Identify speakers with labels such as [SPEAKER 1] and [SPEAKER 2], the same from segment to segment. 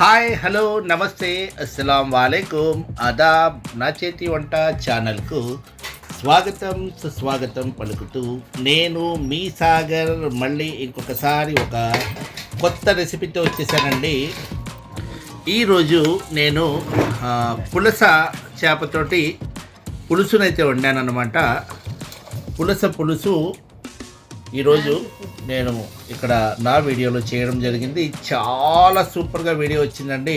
[SPEAKER 1] Hi hello నమస్తే అస్సలం వాలేకుమ్ అదాబ్ నా చేతి వంట ఛానల్కు స్వాగతం సుస్వాగతం పలుకుతూ నేను మీ సాగర్ మళ్ళీ ఇంకొకసారి ఒక కొత్త రెసిపీతో వచ్చేసానండి. ఈరోజు నేను పులస చేపతోటి పులుసునైతే వండాను అనమాట పులస పులుసు ఈరోజు నేను ఇక్కడ నా వీడియోలో చేయడం జరిగింది. చాలా సూపర్గా వీడియో వచ్చిందండి.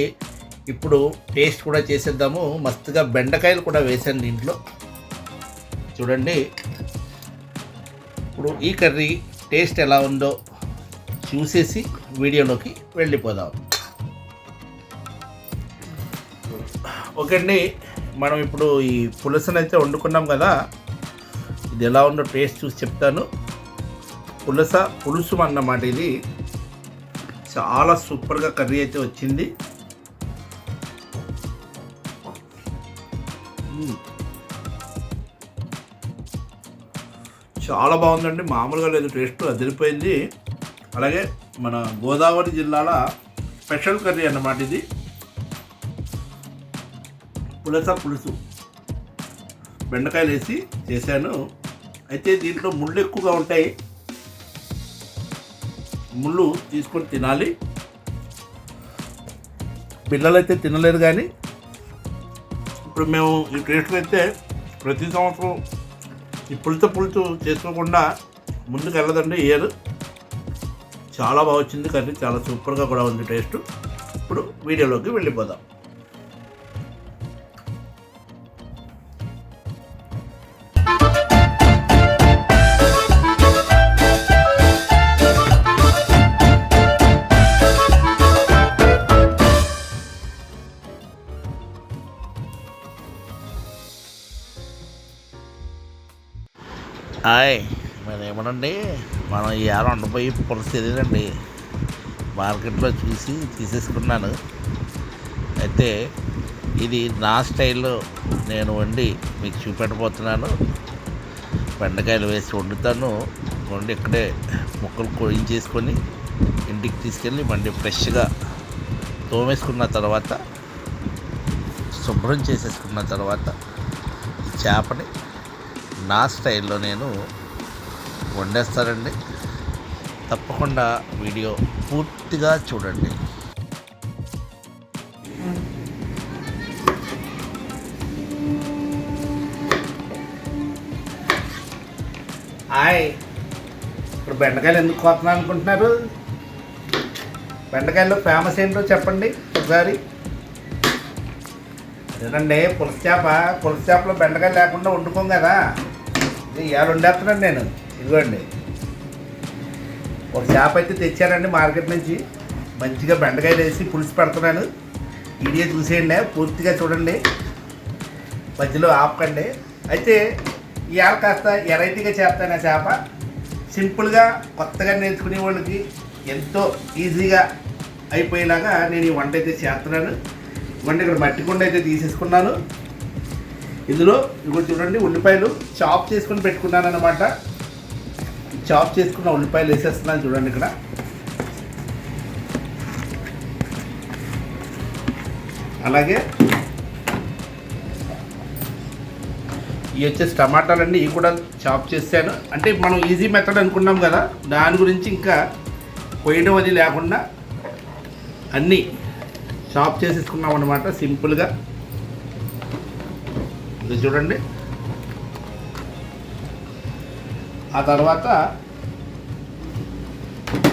[SPEAKER 1] ఇప్పుడు టేస్ట్ కూడా చేసేద్దాము. మస్తుగా బెండకాయలు కూడా వేసాను దీంట్లో. చూడండి. ఇప్పుడు ఈ కర్రీ టేస్ట్ ఎలా ఉందో చూసేసి వీడియోలోకి వెళ్ళిపోదాం. ఓకే అండి. మనం ఇప్పుడు ఈ పులసనైతే అయితే వండుకున్నాం కదా. ఇది ఎలా ఉందో టేస్ట్ చూసి చెప్తాను. పులస పులుసు అన్నమాట ఇది. చాలా సూపర్గా కర్రీ అయితే వచ్చింది. చాలా బాగుందండి. మామూలుగా లేదు టేస్ట్ అదిరిపోయింది. అలాగే మన గోదావరి జిల్లాల స్పెషల్ కర్రీ అన్నమాట ఇది. పులస పులుసు. బెండకాయలు వేసి చేశాను. అయితే దీంట్లో ముళ్ళు ఎక్కువగా ఉంటాయి. ముళ్ళు తీసుకొని తినాలి. పిల్లలైతే తినలేరు కానీ ఇప్పుడు మేము ఈ టేస్ట్ అయితే ప్రతి సంవత్సరం ఈ పులుసు పులుసు చేసుకోకుండా ముందుకు వెళ్ళదండి ఇయర్. చాలా బాగా వచ్చింది కర్రీ చాలా సూపర్గా కూడా ఉంది టేస్ట్. ఇప్పుడు వీడియోలోకి వెళ్ళిపోదాం. హాయ్. మరి ఏమనండి మనం ఈ ఆరు వండపోయి పులుసు తెలియదండి మార్కెట్లో చూసి తీసేసుకున్నాను. అయితే ఇది నా స్టైల్లో నేను వండి మీకు చూపెట్టబోతున్నాను. బెండకాయలు వేసి వండుతాను. వండి ఇక్కడే ముక్కలు కోయించేసుకొని ఇంటికి తీసుకెళ్ళి మళ్ళీ ఫ్రెష్గా తోమేసుకున్న తర్వాత శుభ్రం చేసేసుకున్న తర్వాత చేపని నా స్టైల్లో నేను వండేస్తానండి. తప్పకుండా వీడియో పూర్తిగా చూడండి. హాయ్. ఇప్పుడు బెండకాయలు ఎందుకు కోతున్నాను అనుకుంటున్నారు? బెండకాయలు ఫేమస్ ఏంటో చెప్పండి ఒకసారి. అదేనండి పులస చేప. పులస చేపలో బెండకాయలు లేకుండా వండుకోం కదా. ఇవాళ వండేస్తున్నాను నేను. ఇదిగోండి. ఒక చేప అయితే తెచ్చానండి మార్కెట్ నుంచి. మంచిగా బెండకాయలు వేసి పులుసు పెడుతున్నాను. వీడియో చూసేయండి పూర్తిగా చూడండి. మధ్యలో ఆపకండి. అయితే ఇవాళ కాస్త వెరైటీగా చేస్తాను ఆ చేప. సింపుల్గా కొత్తగా నేర్చుకునే వాళ్ళకి ఎంతో ఈజీగా అయిపోయేలాగా నేను ఈ వంట అయితే చేస్తున్నాను. వంట ఇక్కడ మట్టి కుండ అయితే తీసేసుకున్నాను. ఇందులో ఇప్పుడు చూడండి ఉల్లిపాయలు చాప్ చేసుకుని పెట్టుకున్నాను అనమాట చాప్ చేసుకున్న ఉల్లిపాయలు వేసేస్తున్నాను చూడండి ఇక్కడ. అలాగే ఇవి వచ్చేసి టమాటాలండి ఇవి కూడా చాప్ చేశాను. అంటే మనం ఈజీ మెథడ్ అనుకున్నాం కదా దాని గురించి ఇంకా కొయ్యడం అది లేకుండా అన్నీ చాప్ చేసేసుకున్నాం అనమాట సింపుల్గా. ఇది చూడండి. ఆ తర్వాత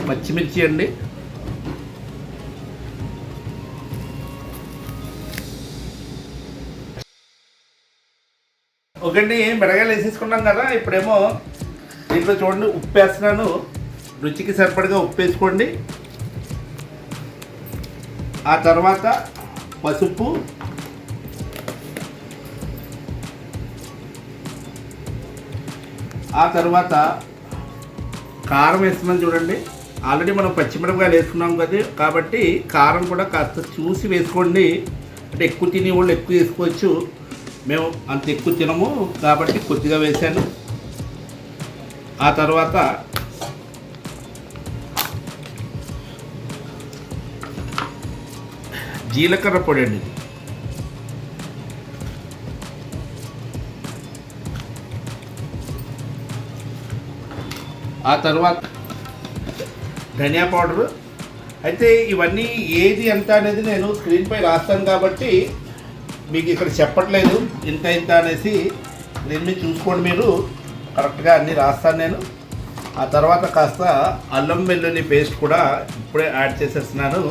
[SPEAKER 1] పచ్చిమిర్చి అండి. ఒకటి మిరగాయలు వేసేసుకున్నాం కదా ఇప్పుడేమో దీంట్లో చూడండి ఉప్పు వేస్తున్నాను. రుచికి సరిపడగా ఉప్పు వేసుకోండి. ఆ తర్వాత పసుపు ఆ తర్వాత కారం వేస్తున్నాం చూడండి. ఆల్రెడీ మనం పచ్చిమిరపకాయలు వేసుకున్నాం కదా కాబట్టి కారం కూడా కాస్త చూసి వేసుకోండి. అంటే ఎక్కువ తినే వాళ్ళు ఎక్కువ వేసుకోవచ్చు. మేము అంత ఎక్కువ తినము కాబట్టి కొద్దిగా వేసాను. ఆ తర్వాత జీలకర్ర పొడి అండి ఆ తర్వాత ధనియా పౌడరు. అయితే ఇవన్నీ ఏది ఎంత అనేది నేను స్క్రీన్పై రాస్తాను కాబట్టి మీకు ఇక్కడ చెప్పట్లేదు. ఇంత ఇంత అనేసి దీన్ని మీద చూసుకోండి మీరు. కరెక్ట్గా అన్నీ రాస్తాను నేను. ఆ తర్వాత కాస్త అల్లం వెల్లుల్లి పేస్ట్ కూడా ఇప్పుడే యాడ్ చేసేస్తున్నాను.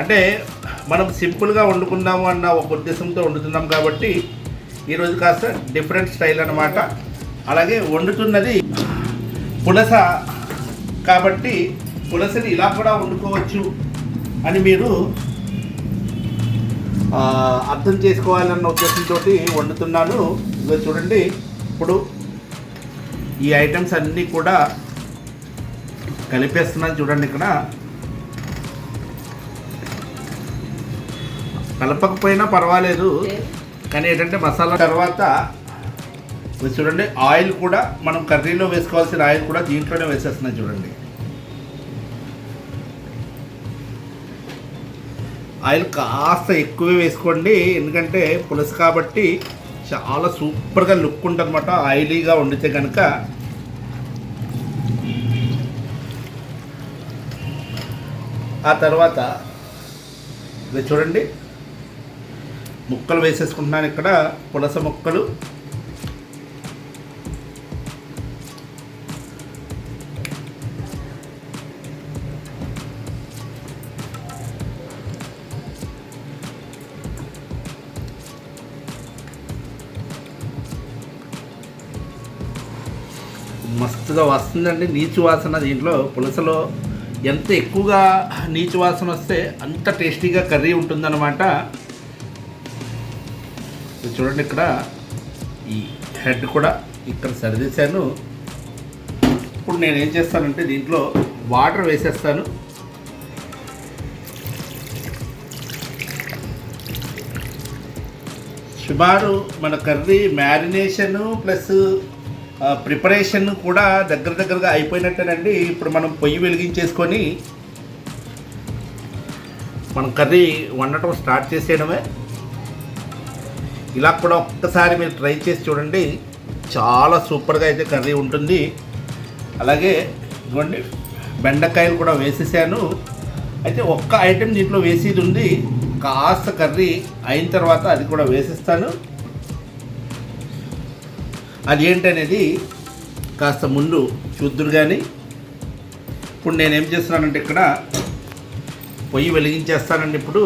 [SPEAKER 1] అంటే మనం సింపుల్గా వండుకుందాము అన్న ఒక ఉద్దేశంతో వండుతున్నాం కాబట్టి ఈరోజు కాస్త డిఫరెంట్ స్టైల్ అన్నమాట. అలాగే వండుతున్నది పులస కాబట్టి పులసని ఇలా కూడా వండుకోవచ్చు అని మీరు అర్థం చేసుకోవాలన్న ఉద్దేశంతో వండుతున్నాను. ఇదిగో చూడండి. ఇప్పుడు ఈ ఐటమ్స్ అన్నీ కూడా కలిపేస్తున్నాను చూడండి ఇక్కడ. కలపకపోయినా పర్వాలేదు. కానీ ఏంటంటే మసాలా తర్వాత ఇది చూడండి ఆయిల్ కూడా మనం కర్రీలో వేసుకోవాల్సిన ఆయిల్ కూడా దీంట్లోనే వేసేస్తున్నాం చూడండి. ఆయిల్ కాస్త ఎక్కువే వేసుకోండి ఎందుకంటే పులుసు కాబట్టి చాలా సూపర్గా లుక్ ఉంటుందన్నమాట ఆయిలీగా వండితే కనుక ఆ తర్వాత ఇది చూడండి ముక్కలు వేసేసుకుంటున్నాను ఇక్కడ పులస ముక్కలు. మస్తుగా వస్తుందండి. నీచు వాసన దీంట్లో పులసలో ఎంత ఎక్కువగా నీచు వాసన వస్తే అంత టేస్టీగా కర్రీ ఉంటుందన్నమాట. చూడండి ఇక్కడ. ఈ హెడ్ కూడా ఇక్కడ సరిదేశాను ఇప్పుడు నేను ఏం చేస్తానంటే దీంట్లో వాటర్ వేసేస్తాను. సుమారు మన కర్రీ మ్యారినేషను ప్లస్ ప్రిపరేషన్ కూడా దగ్గర దగ్గరగా అయిపోయినట్టేనండి. ఇప్పుడు మనం పొయ్యి వెలిగించేసుకొని మనం కర్రీ వండటం స్టార్ట్ చేసేయడమే. ఇలా కూడా ఒక్కసారి మీరు ట్రై చేసి చూడండి. చాలా సూపర్గా అయితే కర్రీ ఉంటుంది. అలాగే ఇదిగోండి బెండకాయలు కూడా వేసేసాను. అయితే ఒక్క ఐటెం దీంట్లో వేసేది ఉంది. కాస్త కర్రీ అయిన తర్వాత అది కూడా వేసేస్తాను. అది ఏంటనేది కాస్త ముందు చూద్దురు కానీ ఇప్పుడు నేనేం చేస్తున్నానంటే ఇక్కడ పొయ్యి వెలిగించేస్తానండి ఇప్పుడు.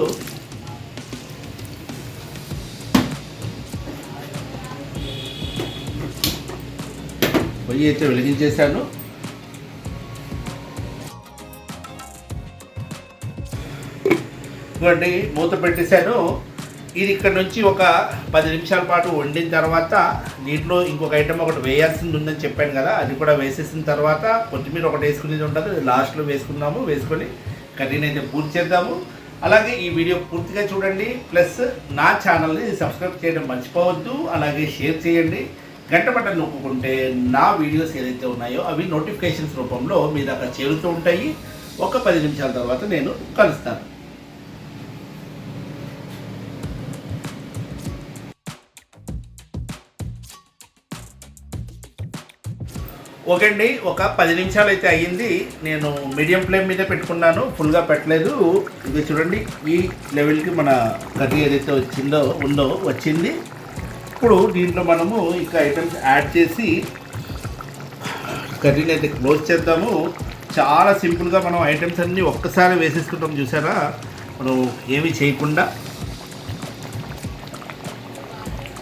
[SPEAKER 1] పొయ్యి అయితే వెలిగించేశాను. ఇవ్వండి మూత పెట్టేశాను. ఇది ఇక్కడ నుంచి ఒక పది నిమిషాల పాటు వండిన తర్వాత నీటిలో ఇంకొక ఐటెం ఒకటి వేయాల్సింది ఉందని చెప్పాను కదా అది కూడా వేసేసిన తర్వాత కొత్తిమీర ఒకటి వేసుకునేది ఉంటుంది. అది లాస్ట్లో వేసుకుందాము వేసుకొని కర్రీని అయితే పూర్తి చేద్దాము. అలాగే ఈ వీడియో పూర్తిగా చూడండి. ప్లస్ నా ఛానల్ని సబ్స్క్రైబ్ చేయడం మర్చిపోవద్దు. అలాగే షేర్ చేయండి. గంట బట్టలు నొక్కుంటే నా వీడియోస్ ఏదైతే ఉన్నాయో అవి నోటిఫికేషన్స్ రూపంలో మీ దాకా చేరుతూ ఉంటాయి. ఒక పది నిమిషాల తర్వాత నేను కలుస్తాను. ఓకే అండి ఒక పది నిమిషాలు అయితే అయ్యింది. నేను మీడియం ఫ్లేమ్ మీద పెట్టుకున్నాను ఫుల్గా పెట్టలేదు. ఇది చూడండి ఈ లెవెల్కి మన కర్రీ ఏదైతే వచ్చిందో ఉందో వచ్చింది. ఇప్పుడు దీంట్లో మనము ఇంకా ఐటమ్స్ యాడ్ చేసి కర్రీని అయితే క్లోజ్ చేద్దాము. చాలా సింపుల్గా మనం ఐటమ్స్ అన్నీ ఒక్కసారి వేసేసుకుంటాం చూసారా? మనం ఏమీ చేయకుండా.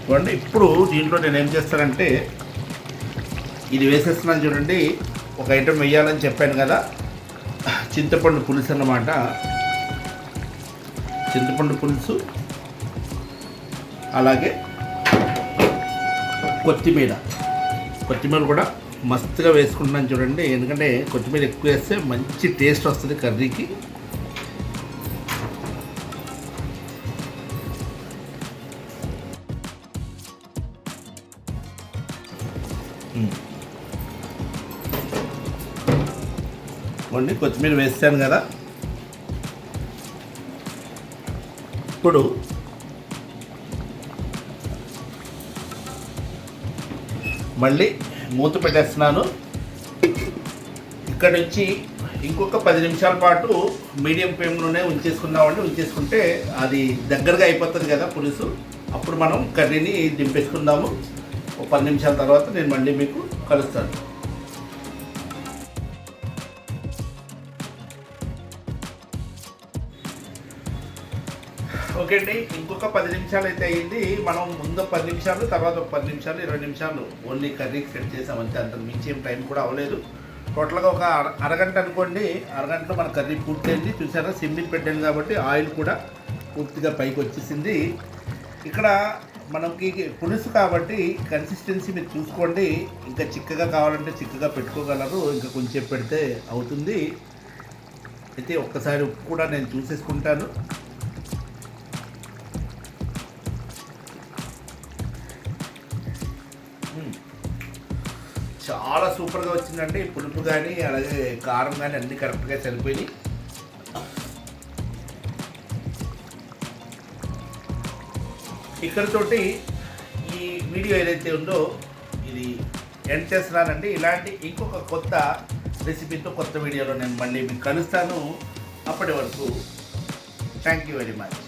[SPEAKER 1] చూడండి ఇప్పుడు దీంట్లో నేను ఏం చేస్తానంటే ఇది వేసేస్తున్నాను చూడండి. ఒక ఐటెం వేయాలని చెప్పాను కదా. చింతపండు పులుసు అన్నమాట. చింతపండు పులుసు. అలాగే కొత్తిమీర. కొత్తిమీర కూడా మస్తుగా వేసుకుంటున్నాను చూడండి. ఎందుకంటే కొత్తిమీర ఎక్కువ వేస్తే మంచి టేస్ట్ వస్తుంది కర్రీకి. వండి కొత్తిమీర వేస్తాను కదా. ఇప్పుడు మళ్ళీ మూత పెట్టేస్తున్నాను. ఇక్కడ నుంచి ఇంకొక పది నిమిషాల పాటు మీడియం ఫ్లేమ్లోనే ఉంచేసుకుందామండి. ఉంచేసుకుంటే అది దగ్గరగా అయిపోతుంది కదా పులుసు. అప్పుడు మనం కర్రీని దింపేసుకుందాము. ఒక పది నిమిషాల తర్వాత నేను మళ్ళీ మీకు కలుస్తాను. ఓకే అండి ఇంకొక పది నిమిషాలు అయితే అయింది మనం ముందు పది నిమిషాలు తర్వాత ఒక పది నిమిషాలు ఇరవై నిమిషాలు ఓన్లీ కర్రీకి సెట్ చేసామంతే అంత మించి ఏం టైం కూడా అవ్వలేదు. టోటల్గా ఒక అర- అరగంట అనుకోండి. అరగంటలో మన కర్రీ పూర్తయింది. చూసారా సిమ్మిల్ పెట్టాను కాబట్టి ఆయిల్ కూడా పూర్తిగా పైకి వచ్చేసింది. ఇక్కడ మనకి పులుసు కాబట్టి కన్సిస్టెన్సీ మీరు చూసుకోండి. ఇంకా చిక్కగా కావాలంటే చిక్కగా పెట్టుకోగలరు. ఇంకా కొంచెం పెడితే అవుతుంది. అయితే ఒక్కసారి ఉప్పు కూడా నేను చూసేసుకుంటాను. సూపర్గా వచ్చిందండి. పులుపు కానీ అలాగే కారం కానీ అన్నీ కరెక్ట్గా సరిపోయినాయి. ఇక్కడతోటి ఈ వీడియో ఏదైతే ఉందో ఇది ఎండ్ చేస్తున్నానండి. ఇలాంటి ఇంకొక కొత్త రెసిపీతో కొత్త వీడియోలో నేను మళ్ళీ మీకు కలుస్తాను. అప్పటి వరకు థ్యాంక్ యూ వెరీ మచ్